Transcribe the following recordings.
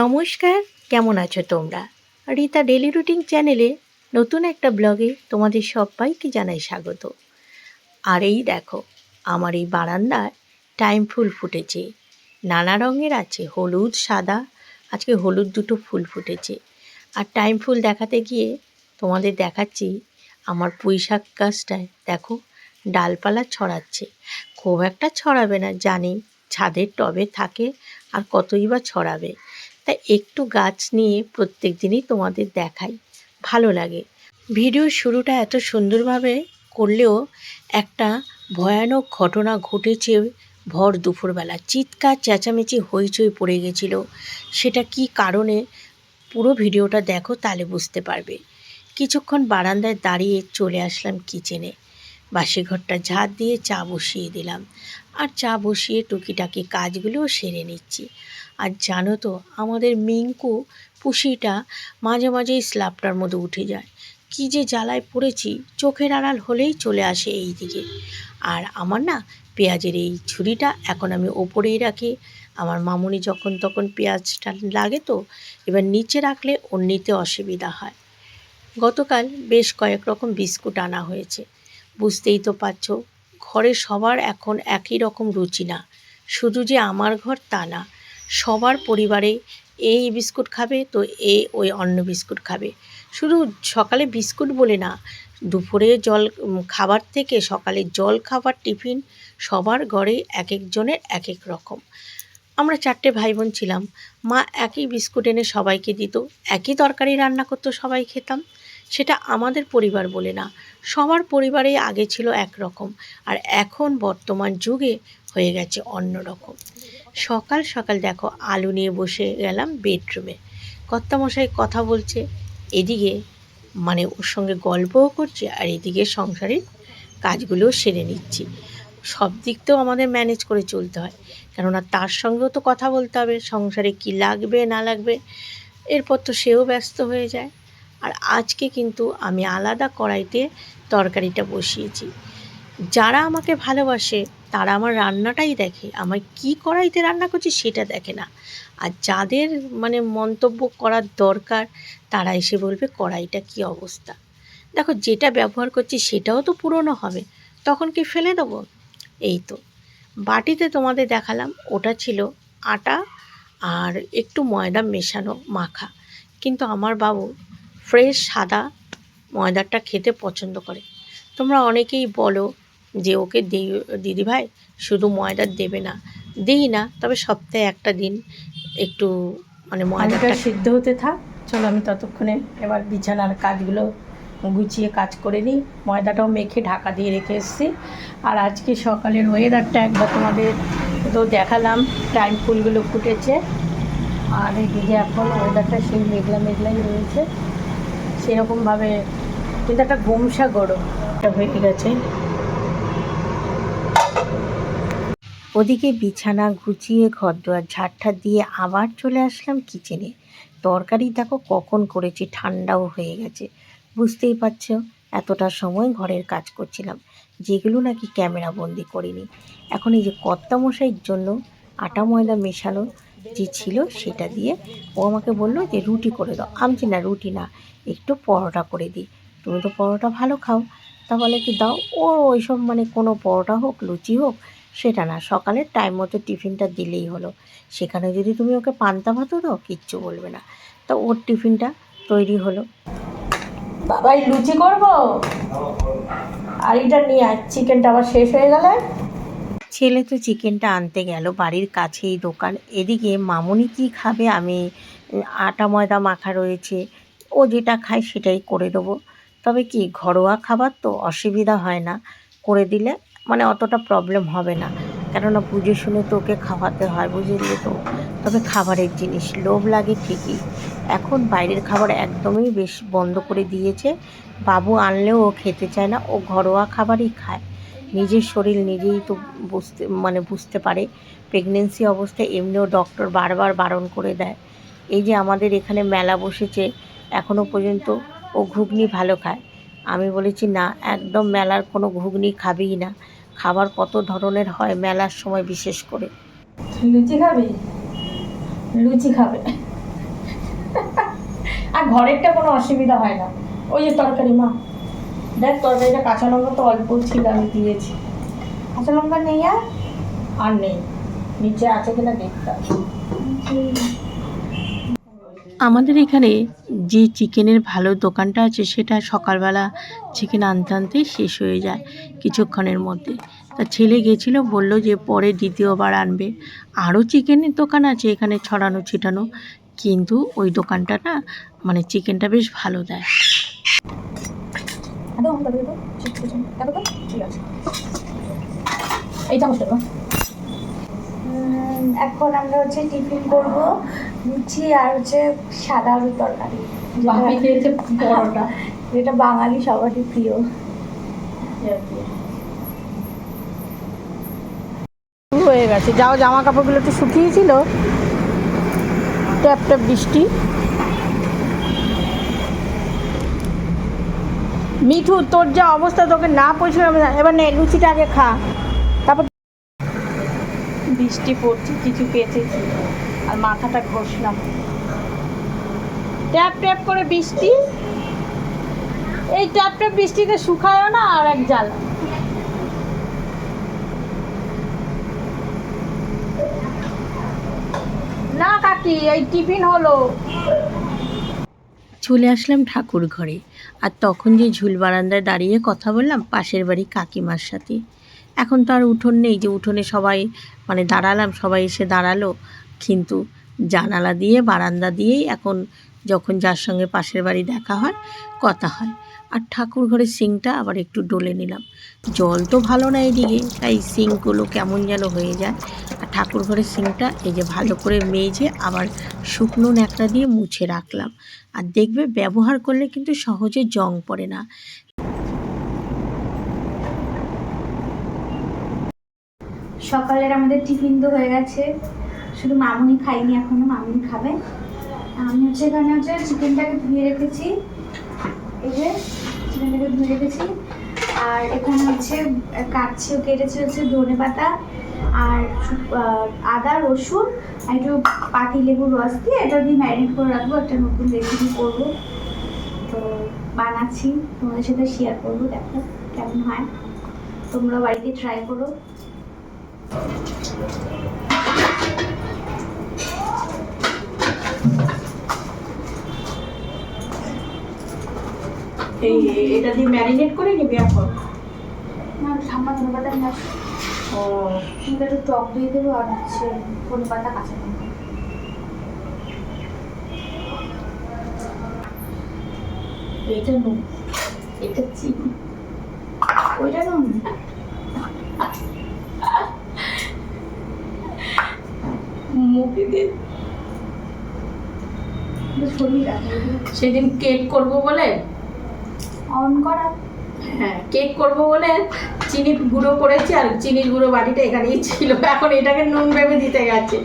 নমস্কার, কেমন আছো তোমরা? রীতা ডেলি রুটিন চ্যানেলে নতুন একটা ব্লগে তোমাদের সবাইকে জানাই স্বাগত। আর এই দেখো, আমার এই বারান্দায় টাইম ফুল ফুটেছে। নানা রঙের আছে, হলুদ, সাদা, আজকে হলুদ দুটো ফুল ফুটেছে। আর টাইম ফুল দেখাতে গিয়ে তোমাদের দেখাচ্ছি, আমার পুঁই শাক গাছটায় দেখো, ডালপালা ছড়াচ্ছে। খুব একটা ছড়াবে না, জানি ছাদের টবে থাকে আর কতই বা ছড়াবে। তাই একটু গাছ নিয়ে প্রত্যেক দিনই তোমাদের দেখাই। ভালো লাগে। ভিডিও শুরুটা এত সুন্দরভাবে করলেও একটা ভয়ানক ঘটনা ঘটেছে ভর দুপুরবেলা। চিৎকার, চেঁচামেচি, হইচই পড়ে গেছিল। সেটা কি কারণে? পুরো ভিডিওটা দেখো, তাহলে বুঝতে পারবে। কিছুক্ষণ বারান্দায় দাঁড়িয়ে চলে আসলাম কিচেনে। বাসি ঘরটা ঝাড় দিয়ে চা বসিয়ে দিলাম। আর চা বসিয়ে টুকিটাকি কাজগুলোও সেরে নিচ্ছি। আর জানো তো, আমাদের মিঙ্কু পুষিটা মাঝে মাঝেই স্ল্যাবটার মধ্যে উঠে যায়। কী যে জ্বালায় পড়েছি, চোখের আড়াল হলেই চলে আসে এই দিকে। আর আমার না, পেঁয়াজের এই ছুরিটা এখন আমি ওপরেই রাখি। আমার মামুনি যখন তখন পেঁয়াজটা লাগে তো, এবার নিচে রাখলে ওর নিতে অসুবিধা হয়। গতকাল বেশ কয়েক রকম বিস্কুট আনা হয়েছে। বুঝতেই তো পারছ, ঘরে সবার এখন একই রকম রুচি না। শুধু যে আমার ঘর তা না সবার পরিবারে এই বিস্কুট খাবে, তো এ ওই অন্য বিস্কুট খাবে। শুধু সকালে বিস্কুট বলে না, দুপুরে জল খাবার থেকে সকালে জল খাবার, টিফিন, সবার ঘরে এক একজনের এক এক রকম। আমরা চারটে ভাই বোন ছিলাম, মা একই বিস্কুট এনে সবাইকে দিত, একই তরকারি রান্না করতো, সবাই খেতাম। সেটা আমাদের পরিবার বলে না, সবার পরিবারেই আগে ছিল একরকম, আর এখন বর্তমান যুগে হয়ে গেছে অন্য রকম সকাল সকাল দেখো আলু নিয়ে বসে গেলাম বেডরুমে কর্তামশাই কথা বলছে, এদিকে মানে ওর সঙ্গে গল্পও করছে আর এদিকে সংসারের কাজগুলোও সেরে নিচ্ছি। সব দিক তো আমাদের ম্যানেজ করে চলতে হয়, কেননা তার সঙ্গেও তো কথা বলতে হবে, সংসারে কি লাগবে, না লাগবে, এরপর তো সেও ব্যস্ত হয়ে যায়। আর আজকে কিন্তু আমি আলাদা কড়াইতে তরকারিটা বসিয়েছি। যারা আমাকে ভালোবাসে তারা আমার রান্নাটাই দেখে। আমার কি কড়াইতে রান্না করছি সেটা দেখে না। আর যাদের মানে মন্তব্য করার দরকার, তারা এসে বলবে কড়াইটা কি অবস্থা। দেখো, যেটা ব্যবহার করছি সেটাও তো পুরনো হবে। তখন কি ফেলে দেবো? এই তো। বাটিতে তোমাদের দেখালাম, ওটা ছিল আটা আর একটু ময়দা মেশানো মাখা। কিন্তু আমার বাবু ফ্রেশ সাদা ময়দাটা খেতে পছন্দ করে। তোমরা অনেকেই বলো যে ওকে দিদিভাই শুধু ময়দা দেবে না, দিই না, তবে সপ্তাহে একটা দিন একটু মানে ময়দাটা সিদ্ধ হতে থাক, চলো আমি ততক্ষণে এবার বিছানার কাজগুলো গুছিয়ে কাজ করে নিই, ময়দাটাও মেখে ঢাকা দিয়ে রেখে এসেছি। আর আজকে সকালের ওয়েদারটা একবার তোমাদের তো দেখালাম টাইম ফুলগুলো ফুটেছে, আর এদিকে এখন ওয়েদারটা সেই মেঘলা মেঘলাই রয়েছে, সেরকমভাবে কিন্তু একটা গোমসা গরম। হয়ে গেছে ওদিকে বিছানা গুছিয়ে ঘর দোয়ার ঝাড়ঠার দিয়ে আবার চলে আসলাম কিচেনে তরকারি দেখো কখন করেছি, ঠান্ডাও হয়ে গেছে। বুঝতেই পারছ, এতটা সময় ঘরের কাজ করছিলাম, যেগুলো নাকি ক্যামেরা বন্দি করিনি। এখন এই যে কর্তা মশাইয়ের জন্য আটা ময়দা মেশানো যে ছিল সেটা দিয়ে ও আমাকে বলল যে, রুটি করে দাও। আমি না, রুটি না, একটু পরোটা করে দিই। তুমি তো পরোটা ভালো খাও তা বলে কি দাও? ও ওইসব মানে কোনো পরোটা হোক, লুচি হোক সেটা না, সকালের টাইম মতো টিফিনটা দিলেই হলো। সেখানে যদি তুমি ওকে পান্তা ভাতও দাও, কিচ্ছু বলবে না। তো ওর টিফিনটা তৈরি হলো। বাবাই লুচি করব? আর এটা নিয়ে আজ চিকেনটা আবার শেষ হয়ে গেলে। ছেলে তো চিকেনটা আনতে গেল, বাড়ির কাছেই দোকান। এদিকে মামুনি কি খাবে? আমি আটা ময়দা মাখা রয়েছে। ও যেটা খায় সেটাই করে দেবো। তবে কি, ঘরোয়া খাবার তো অসুবিধা হয় না। করে দিলে মানে অতটা প্রবলেম হবে না। কেননা বুঝে শুনে তো ওকে খাওয়াতে হয়, বুঝলি তো। তবে খাবারের জিনিস, লোভ লাগে ঠিকই। এখন বাইরের খাবার একদমই বেশ বন্ধ করে দিয়েছে। বাবু আনলেও ও খেতে চায় না, ও ঘরোয়া খাবারই খায়। নিজের শরীর নিজেই তো বুঝতে মানে বুঝতে পারে। প্রেগনেন্সি অবস্থায় এমনিও ডক্টর বারবার বারণ করে দেয়। এই যে আমাদের এখানে মেলা বসেছে এখনও পর্যন্ত ও ঘুগনি ভালো খায়। আমি বলেছি না একদম মেলার কোনো ঘুগনি খাবেই না। খাবার কত ধরনের হয় মেলার সময় বিশেষ করে। লুচি খাবে? লুচি খাবে। আর ঘরেরটা কোনো অসুবিধা হয় না। ওই যে তরকারি মা। দেখ তরকারিটা কাঁচা লঙ্কা তো অল্প ছিল আমি দিয়েছি। কাঁচা লঙ্কা নেই আর? আর নেই। নিচে আছে কিনা দেখতে। আমাদের এখানে যে চিকেনের ভালো দোকানটা আছে সেটা সকালবেলা চিকেন আনতে আনতেই শেষ হয়ে যায় কিছুক্ষণের মধ্যে। তা ছেলে গেছিল বলল যে পরে দ্বিতীয়বার আনবে। আরও চিকেনের দোকান আছে এখানে ছড়ানো ছিটানো কিন্তু ওই দোকানটা না মানে চিকেনটা বেশ ভালো দেয়। এখন আমরা হচ্ছে টিফিন করব। লুচি আর হচ্ছে সাদা আলুর তরকারি। বাপি খেয়েছে পরোটা। যেটা বাঙালি সবারই প্রিয়। হয়ে গেছে। যাও জামা কাপড়গুলো একটু শুকিয়েছিল ট্যাপ ট্যাপ বৃষ্টি। মিঠু তোর যা অবস্থা তোকে না পরিষ্কার এবার নে লুচিটা আগে খা। তারপর বৃষ্টি পড়ছে কিছু পেঁচেছি। আর মাথাটা ঘষলাম। ট্যাপ ট্যাপ করে বৃষ্টি। এই ট্যাপ ট্যাপ বৃষ্টিতে শুকায়ও না আর এক জ্বালা। না কাকি এই টিফিন হলো। চলে আসলাম ঠাকুর ঘরে। আর তখন যে ঝুল বারান্দায় দাঁড়িয়ে কথা বললাম পাশের বাড়ি কাকিমার সাথে। এখন তো আর উঠোন নেই যে উঠোনে সবাই মানে দাঁড়ালাম সবাই এসে দাঁড়াল। কিন্তু জানালা দিয়ে, বারান্দা দিয়েই এখন যখন যার সঙ্গে পাশের বাড়ি দেখা হয়, কথা হয়। আর ঠাকুর ঘরের সিংটা আবার একটু ডলে নিলাম। জল তো ভালো না এদিকে, তাই সিংগুলো কেমন যেন হয়ে যায়। আর ঠাকুর ঘরের সিংটা এই যে ভালো করে মেজে আবার শুকনো ন্যাকড়া দিয়ে মুছে রাখলাম। আর দেখবে ব্যবহার করলে কিন্তু সহজে জং পড়ে না। সকালের আমাদের টিফিন তো হয়ে গেছে। শুধু মামুনি খাইনি, এখনও মামুনি খাবে। আমি হচ্ছে এখানে হচ্ছে চিকেনটাকে ধুয়ে রেখেছি। এই যে চিকেনটাকে ধুয়ে রেখেছি। আর এখানে হচ্ছে কাটছি কেটেছি হচ্ছে ধনে পাতা আর আদা, রসুন আর একটু পাতি লেবুর রস দিয়ে এটা দিয়ে ম্যারিনেট করে রাখব। একটা নতুন রেসিপি করব। তো বানাচ্ছি, তোমাদের সাথে শেয়ার করব। দেখো কেমন হয়। তোমরা বাড়িতে ট্রাই করো। এই এটা দিয়ে ম্যারিনেট করে নিবি এখন? না ঠাম্মা ধনে পাতা নিয়ে আসো ও। কিন্তু একটু টক দিয়ে দেবো আর হচ্ছে ধনে পাতা কাঁচা এটা নুন। এটা চিনি। ওইটা নুন? মুখে দিয়ে সেদিন কেক করব বলে অন করা। হ্যাঁ কেক করব বলে চিনি গুঁড়ো করেছি আর চিনির গুঁড়ো বাটিটা এখানেই ছিল। এখন এটাকে নুন ভেবে দিতে গেছে।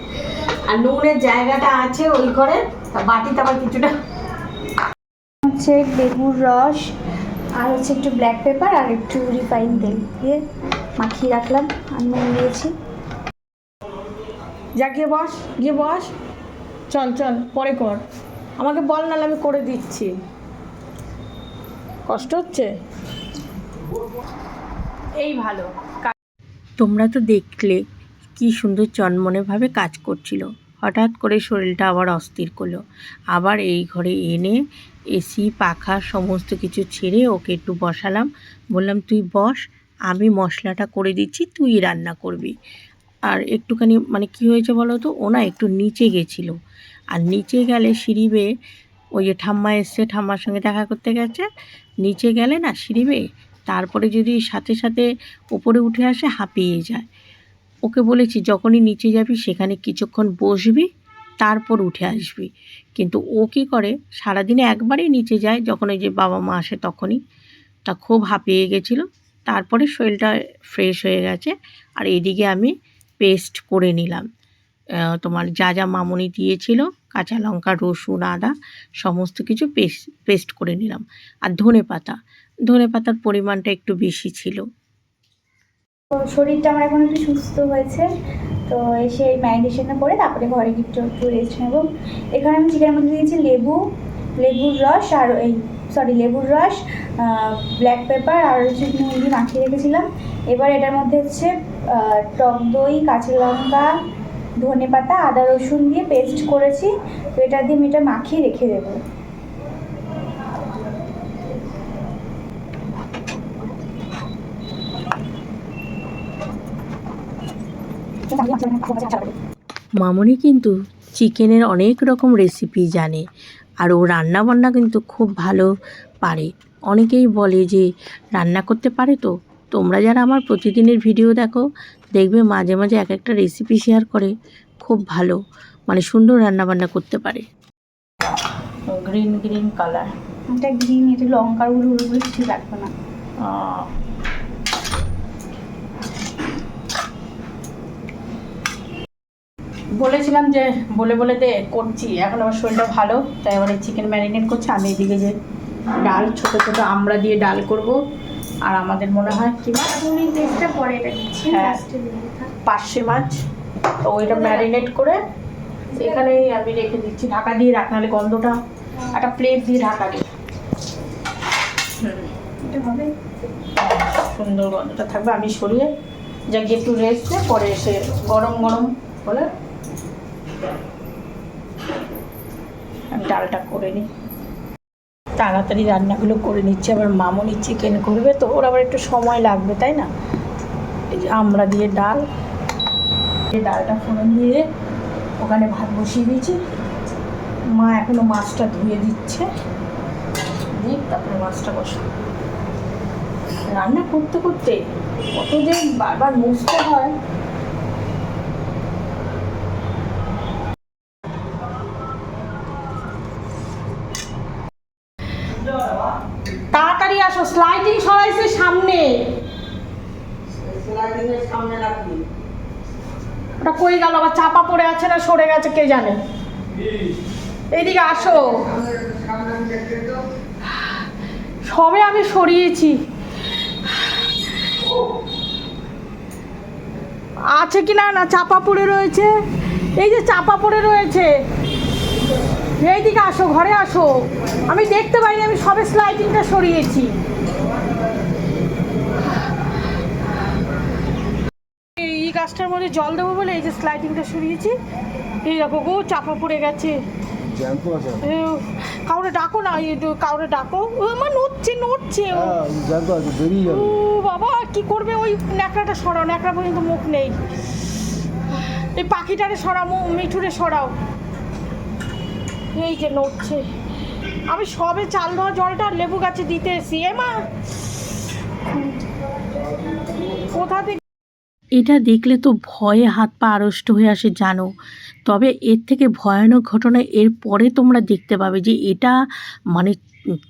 আর নুনের জায়গাটা আছে ওই ঘরে তা বাটিতে আবার কিছুটা হচ্ছে লেবুর রস আর হচ্ছে একটু ব্ল্যাক পেপার আর একটু রিফাইন তেল দিয়ে মাখিয়ে রাখলাম। আর নুন দিয়েছি। যা গিয়ে বস গিয়ে বস। চল চল পরে কর। আমাকে বল নাহলে আমি করে দিচ্ছি। কষ্ট হচ্ছে? এই ভালো। তোমরা তো দেখলে কি সুন্দর চনমনেভাবে কাজ করছিল। হঠাৎ করে শরীরটা আবার অস্থির করল। আবার এই ঘরে এনে এসি পাখা সমস্ত কিছু ছেড়ে ওকে একটু বসালাম। বললাম তুই বস আমি মশলাটা করে দিচ্ছি তুই রান্না করবি। আর একটুখানি মানে কি হয়েছে বলো তো ও না একটু নিচে গেছিল। আর নিচে গেলে সিঁড়ি বেয়ে ওই যে ঠাম্মা এসছে, ঠাম্মার সঙ্গে দেখা করতে গেছে। নিচে গেলে না সিঁড়ি বেয়ে, তারপরে যদি সাথে সাথে ওপরে উঠে আসে হাঁপিয়ে যায়। ওকে বলেছি, যখনই নিচে যাবি সেখানে কিছুক্ষণ বসবি, তারপর উঠে আসবি। কিন্তু ও কী করে, সারাদিনে একবারই নিচে যায়, যখন ওই যে বাবা মা আসে তখনই। তা খুব হাঁপিয়ে গেছিল। তারপরে শরীরটা ফ্রেশ হয়ে গেছে। আর এদিকে আমি পেস্ট করে নিলাম। তোমার যা যা মামুনি দিয়েছিল, কাঁচা লঙ্কা, রসুন, আদা, সমস্ত কিছু পেস্ট পেস্ট করে নিলাম। আর ধনে পাতা, ধনে পাতার পরিমাণটা একটু বেশি ছিল। শরীরটা আমার এখন একটু সুস্থ হয়েছে, তো এসে এই ম্যারিনেশনটা করে তারপরে ঘরে গিয়ে একটু রেস্ট নেব। এখানে আমি চিকেনের মধ্যে দিয়েছি লেবু, লেবুর রস আর এই সরি লেবুর রস ব্ল্যাক পেপার আর হচ্ছে দিয়ে মাখিয়ে রেখেছিলাম। এবার এটার মধ্যে হচ্ছে টক দই, কাঁচা লঙ্কা ধনে পাতা, আদা রসুন দিয়ে পেস্ট করেছি। তো এটা দিয়ে আমি এটা মাখিয়ে রেখে দেবো। মামনি কিন্তু চিকেনের অনেক রকম রেসিপি জানে আর ও রান্না বান্না কিন্তু খুব ভালো পারে। অনেকেই বলে যে, রান্না করতে পারে তো? তোমরা যারা আমার প্রতিদিনের ভিডিও দেখো দেখবে মাঝে মাঝে এক একটা রেসিপি শেয়ার করে। খুব ভালো মানে সুন্দর রান্না বান্না করতে পারে। গ্রিন গ্রিন কালার এটা গ্রিন এটা লঙ্কার গুঁড়ো গুঁড়ো কিছু লাগবে না। বলেছিলাম যে বলে বলে দে করছি এখন আমার শরীরটা ভালো তাই এবারে চিকেন ম্যারিনেট করছি আমি এদিকে যে ডাল ছোট ছোট আমরা দিয়ে ডাল করব। আর আমাদের মনে হয় কি মাছ? হ্যাঁ। পার্শে মাছ। তো ওইটা ম্যারিনেট করে এখানেই আমি রেখে দিচ্ছি। ঢাকা দিয়ে রাখ নাহলে গন্ধটা একটা প্লেট দিয়ে ঢাকা দিই হুম, এটা হবে? সুন্দর গন্ধটা থাকবে। আমি সরিয়ে যা গিয়ে একটু রেস্ট পরে এসে গরম গরম হলে আমি ডালটা করে নিই। তাড়াতাড়ি রান্নাগুলো করে নিচ্ছে, আবার মামনি চিকেন করবে? তো ওর আবার একটু সময় লাগবে, তাই না? এই যে আমরা দিয়ে ডাল, এই ডালটা ফোড়ন দিয়ে ওখানে ভাত বসিয়ে দিয়েছি। মা এখনও মাছটা ধুয়ে দিচ্ছে। দিক তারপরে মাছটা বসো। রান্না করতে করতে কত যে বারবার মুছতে হয়। তাড়াতাড়ি আসো স্লাইডিং সরাইছে সামনে। ওটা কই গেল? আবার চাপা পড়ে আছে না সরে গেছে কে জানে? এইদিকে আসো। সবে আমি সরিয়েছি। আছে কি না? না চাপা পড়ে রয়েছে। এই যে চাপা পড়ে রয়েছে। এইদিকে আসো ঘরে আসো। আমি দেখতে পাইনি আমি সবে স্লাইডিংটা সরিয়েছি। এই গাছটার মধ্যে জল দেবো বলে এই যে স্লাইডিংটা সরিয়েছি। এই দেখো গো চাপা পড়ে গেছে। কাউরে ডাকো না কাউরে ডাকো। ও আমার নড়ছে নড়ছে। ও হ্যাঁ ও বাবা কি করবে ওই ন্যাকড়াটা সরাও ন্যাকড়া পর্যন্ত মুখ নেই। এই পাখিটারে সরাও মিঠুরে সরাও। এই যে নড়ছে। আমি সবে চাল ধোয়া জলটা লেবু গাছে দিতে এসি এ মা! কোথা থেকে এটা দেখলে তো ভয়ে হাত পা আড়ষ্ট হয়ে আসে, জানো। তবে এর থেকে ভয়ানক ঘটনা এর পরে তোমরা দেখতে পাবে যে এটা মানে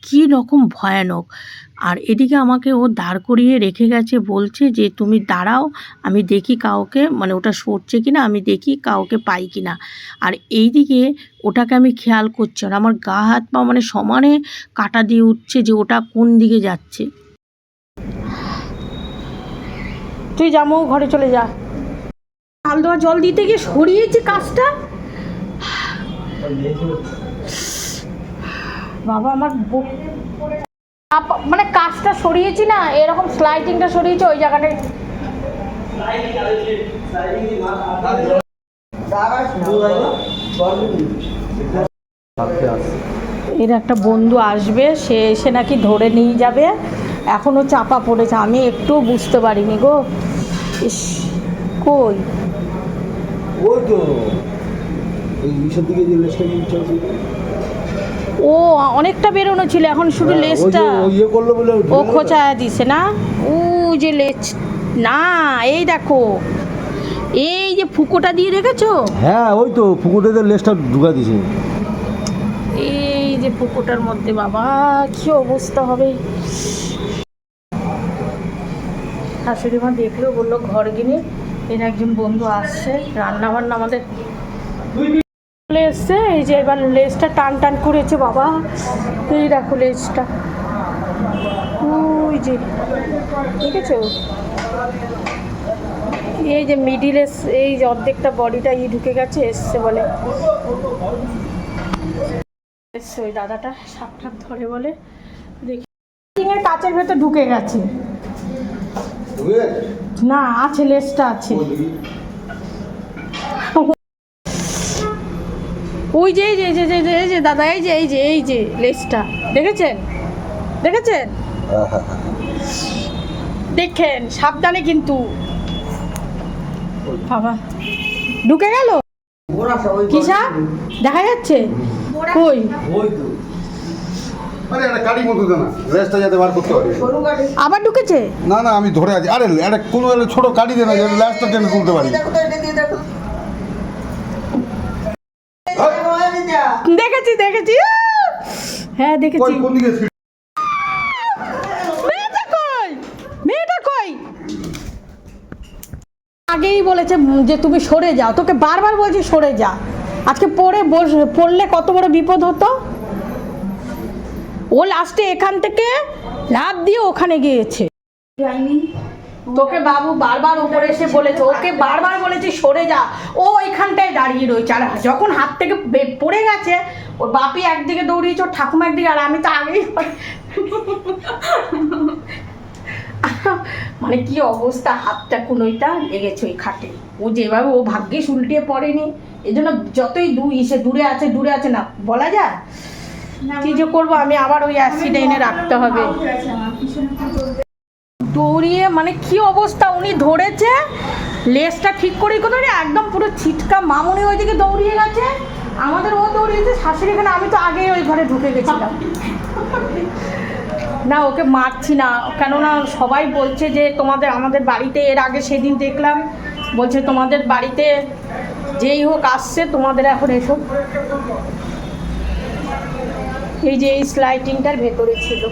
কী রকম ভয়ানক। আর এদিকে আমাকে ও দাঁড় করিয়ে রেখে গেছে, বলছে যে, তুমি দাঁড়াও, আমি দেখি কাউকে মানে ওটা সরছে কিনা, আমি দেখি কাউকে পাই কিনা। আর এই দিকে ওটাকে আমি খেয়াল করছি আর আমার গা হাত পা মানে সমানে কাটা দিয়ে উঠছে যে ওটা কোন দিকে যাচ্ছে। তুই যাব ঘরে চলে যা। চাল দেওয়া জল দিতে গিয়ে সরিয়েছি কাজটা? বাবা, আমার মানে কাজটা সরিয়েছি না, এরকম স্লাইডিংটা সরিয়েছি, ওই জায়গাটায়। এর একটা বন্ধু আসবে, সে এসে নাকি ধরে নিয়ে যাবে। এখনও চাপা পড়েছে, আমি একটু বুঝতে পারিনি গো। ইস, কই? ওই তো এই নিচের দিকে যে লেসটা নিয়ে ও অনেকটা বেরোনো ছিল এখন শুধু হ্যাঁ, লেজটা। ও ইয়ে করল বলে ও? খোঁচায় দিছে না? ও যে লেজ না এই দেখো। এই যে ফুকোটা দিয়ে রেখেছো? হ্যাঁ ওই তো পুকুরেতে লেসটা ঢুকা দিছে এই যে পুকুরটার মধ্যে বাবা কি অবস্থা হবে? শাশুড়ি মা দেখল বলল ঘর গিনে। এর একজন বন্ধু আসছে রান্না বান্না আমাদের চলে এসছে। এই যে এবার লেজটা টান টান করেছে বাবা। এই দেখো লেজটা। ওই যে ঠিক আছে এই যে মিডিলে এই যে অর্ধেকটা বডিটা ই ঢুকে গেছে, এসছে বলে। এসছে ওই দাদাটা সাপ টাপ ধরে বলে। দেখি। কাচের ভেতর ঢুকে গেছে? না, আছে লেসটা আছে। ওই যে, এই যে যে যে দাদা, এই যে এই যে এই যে লেসটা দেখেছেন? দেখেছেন? দেখেন, সাবধানে কিন্তু। বাবা, ঢুকে গেল? কি সাপ দেখা যাচ্ছে? কই? আরে একটা কারি মতো না রেসটা যাতে বার করতে পারি। আবার ঢুকেছে? না না আমি ধরে আছি। আরে একটা কোনো একটা ছোট কাটি দে না যাতে ল্যাসটা টেনে তুলতে পারি। দেখেছি দেখেছি। হ্যাঁ দেখেছি। কই কোন দিকে মেয়েটা কই? মেয়েটা কই? আগেই বলেছে যে তুমি সরে যাও। তোকে বারবার বলছি সরে যা। আজকে পড়ে বস পড়লে কত বড় বিপদ হতো? ও লাস্টে এখান থেকে লাভ দিয়ে ওখানে গিয়েছে। তোকে বাবু বারবার উপরে এসে বলেছে ওকে বারবার বলেছে সরে যা। ও ওইখানটায় দাঁড়িয়ে রয়েছে। আর যখন হাত থেকে পড়ে গেছে ওর বাপি একদিকে দৌড়িয়েছে ওর ঠাকুমা একদিকে আর আমি তো আগেই মানে কি অবস্থা হাতটা কোনোইটা লেগেছে ওই খাটে। ও যেভাবে ও ভাগ্যিস উল্টে পড়েনি। এই জন্য যতই দূর ইসে দূরে আছে দূরে আছে না বলা যায়? কি যে করব আমি আবার ওই অ্যাসিড এনে রাখতে হবে। দৌড়িয়ে মানে কি অবস্থা উনি ধরেছে লেজটা ঠিক করে কোথাও একদম পুরো ছিটকা মামুনি ওইদিকে দৌড়িয়ে গেছে আমাদের ও দৌড়িয়েছে শাশুড়ি এখানে আমি তো আগেই ওই ঘরে ঢুকে গেছিলাম। না ওকে মারছি না কেননা সবাই বলছে যে তোমাদের আমাদের বাড়িতে এর আগে সেদিন দেখলাম বলছে তোমাদের বাড়িতে যেই হোক আসছে তোমাদের এখন এসব এই যে এই স্লাইটিংটার ভেতরে ছিল।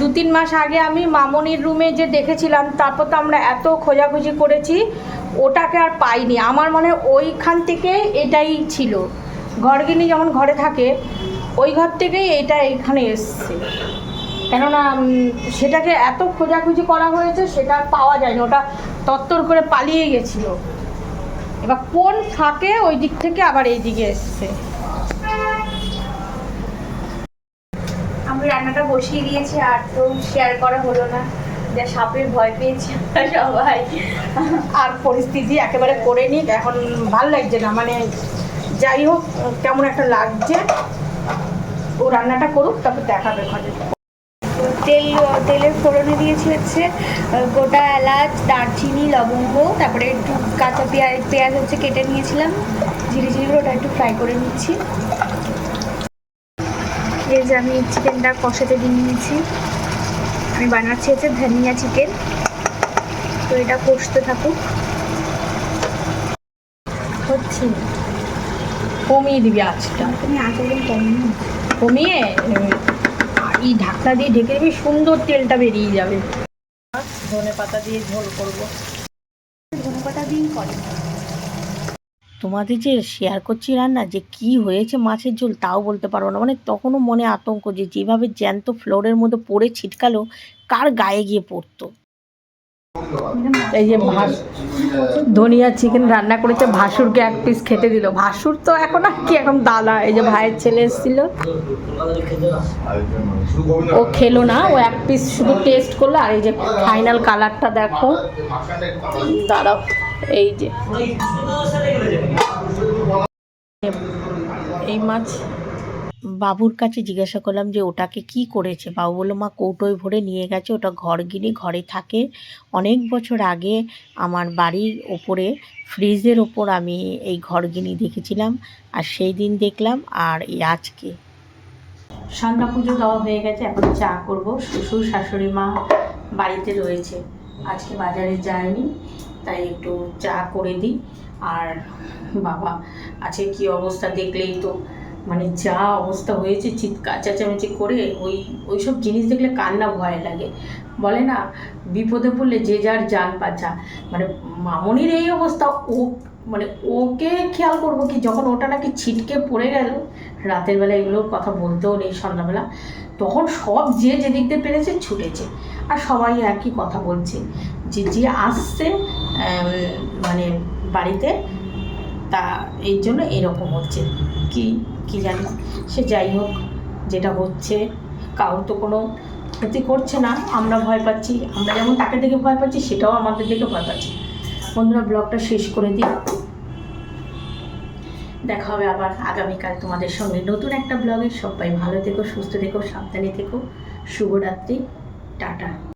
দু তিন মাস আগে আমি মামনির রুমে যে দেখেছিলাম, তারপর তো আমরা এত খোঁজাখুঁজি করেছি, ওটাকে আর পাইনি। আমার মনে ওইখান থেকে এটাই ছিল। ঘরগিনি যখন ঘরে থাকে, ওই ঘর থেকেই এটা এখানে এসছে। কেননা সেটাকে এত খোঁজাখুঁজি করা হয়েছে, সেটা পাওয়া যায়নি। ওটা তত্তর করে পালিয়ে গেছিল। এবার কোন ফাঁকে ওই দিক থেকে আবার এই দিকে এসছে? আমি রান্নাটা বসিয়ে দিয়েছি আর তো শেয়ার করা হলো না। যা সাপের ভয় পেয়েছি সবাই। আর পরিস্থিতি একেবারে করে নিক এখন ভালো লাগছে না। মানে যাই হোক কেমন একটা লাগছে। ও রান্নাটা করুক তারপর দেখাবে ঘরে। তেল তেলের ফোড়নে দিয়েছি হচ্ছে গোটা এলাচ দারচিনি লবঙ্গ তারপরে একটু কাঁচা পেঁয়াজ পেঁয়াজ হচ্ছে কেটে নিয়েছিলাম। ঝিরি ঝিরি ওটা একটু ফ্রাই করে নিচ্ছি। যে আমি চিকেনটা কষাতে দিয়ে নিয়েছি। আমি বানাচ্ছি হচ্ছে ধনিয়া চিকেন। তো এটা কষতে থাকুক। হচ্ছে। কমিয়ে দিবি আঁচটা। তুমি আঁচড় কমিয়ে কমিয়ে এই ঢাকনা দিয়ে ঢেকে দিবি সুন্দর তেলটা বেরিয়ে যাবে। ধনে পাতা দিয়ে ঝোল করব। ধনে পাতা দিয়েই করে। তোমাদের যে শেয়ার করছি রান্না, যে কি হয়েছে মাছের ঝোল তাও বলতে পারব না। মানে তখনও মনে আতঙ্ক যে যেভাবে জ্যান্ত ফ্লোরের মধ্যে পড়ে ছিটকালো, কার গায়ে গিয়ে পড়তো? এই যে ভাস ধনিয়া চিকেন রান্না করেছে, ভাসুরকে এক পিস খেতে দিল। ভাসুর তো এখন আর কি, এখন দাদা, এই যে ভাইয়ের ছেলে এসেছিল। ও খেলো না, ও এক পিস শুধু টেস্ট করল, আর এই যে ফাইনাল কালারটা দেখো। দাঁড়াও। এই যে। এই মাছ বাবুর কাছে জিজ্ঞাসা করলাম যে ওটাকে কি করেছে? বাবু বলল, মা, কৌটোয় ভরে নিয়ে গেছে, ওটা ঘর গিনি, ঘরে থাকে। অনেক বছর আগে আমার বাড়ির ওপরে, ফ্রিজের ওপর আমি এই ঘরগিনি দেখেছিলাম, আর সেই দিন দেখলাম, আর এই আজকে। সন্ধ্যা পুজো দেওয়া হয়ে গেছে, এখন চা করব। শ্বশুর শাশুড়ি মা বাড়িতে রয়েছে। আজকে বাজারে যায়নি। তাই একটু চা করে দিই। আর বাবা, আছে কি অবস্থা দেখলেই তো। মানে যা অবস্থা হয়েছে, চিৎকার, চেঁচামেচি করে ওই ওই সব জিনিস দেখলে কান্না ভয় লাগে। বলে না, বিপদে পড়লে যে যার যান বাঁচা মানে মামনির এই অবস্থা, ও মানে ওকে খেয়াল করব কি, যখন ওটা নাকি ছিটকে পড়ে গেল, রাতের বেলা এগুলোর কথা বলতেও নেই সন্ধ্যাবেলা, তখন সব যে যেদিক দিয়ে পেরেছে ছুটেছে। আর সবাই একই কথা বলছে। যে যে আসছে মানে বাড়িতে, তা এই জন্য এরকম হচ্ছে। কি কি জানি? সে যাই হোক, যেটা হচ্ছে, কারোর তো কোনো ক্ষতি করছে না, আমরা ভয় পাচ্ছি। আমরা যেমন তাকে দেখে ভয় পাচ্ছি, সেটাও আমাদের দেখে ভয় পাচ্ছি। বন্ধুরা, ব্লগটা শেষ করে দিই। দেখা হবে আবার আগামীকাল তোমাদের সঙ্গে। নতুন একটা ব্লগে সবাই ভালো থেকো, সুস্থ থেকো, সাবধানে থেকো। শুভরাত্রি, টাটা।